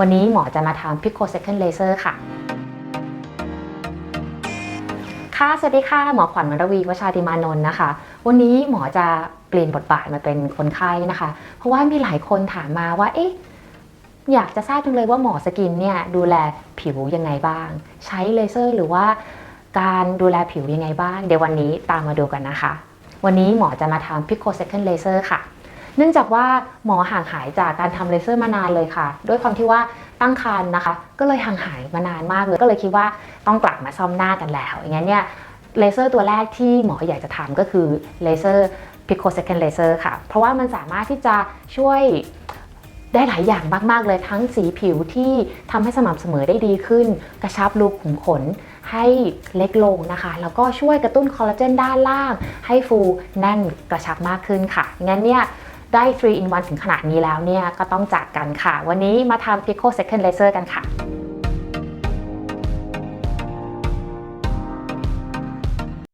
วันนี้หมอจะมาทำ Pico Second Laser ค่ะ ค่ะ สวัสดีค่ะ หมอขวัญมรวีวชาติมานนท์นะคะ วันนี้หมอจะเปลี่ยนบทบาทมาเป็นคนไข้นะคะ เพราะว่ามีหลายคนถามมาว่า เอ๊ะ อยากจะทราบจังเลยว่าหมอสกินเนี่ยดูแลผิวยังไงบ้าง ใช้เลเซอร์หรือว่าการดูแลผิวยังไงบ้าง เดี๋ยววันนี้ตามมาดูกันนะคะ วันนี้หมอจะมาทำ Pico Second Laser ค่ะ เนื่องจากว่าหมอห่างหายจากการทำเลเซอร์มานานเลยค่ะ ด้วยความที่ว่าตั้งครรภ์นะคะ ก็เลยห่างหายมานานมากเลยก็เลยคิดว่าต้องกลับมาซ่อมหน้ากันแล้ว อย่างนั้นเนี่ยเลเซอร์ตัวแรกที่หมออยากจะทำก็คือเลเซอร์ Pico Second Laser ค่ะ เพราะว่ามันสามารถที่จะช่วยได้หลายอย่างมาก ๆ เลยทั้งสีผิวที่ทำให้สม่ำเสมอได้ดีขึ้น กระชับรูขุมขนให้เล็กลงนะคะ แล้วก็ช่วยกระตุ้นคอลลาเจนด้านล่าง ให้ฟูแน่นกระชับมากขึ้นค่ะงั้นเนี่ย ได้ 3 in 1 ถึงขนาดนี้แล้วเนี่ยก็ต้องจากกันค่ะ วันนี้มาทำ Pico Second Laser กันค่ะ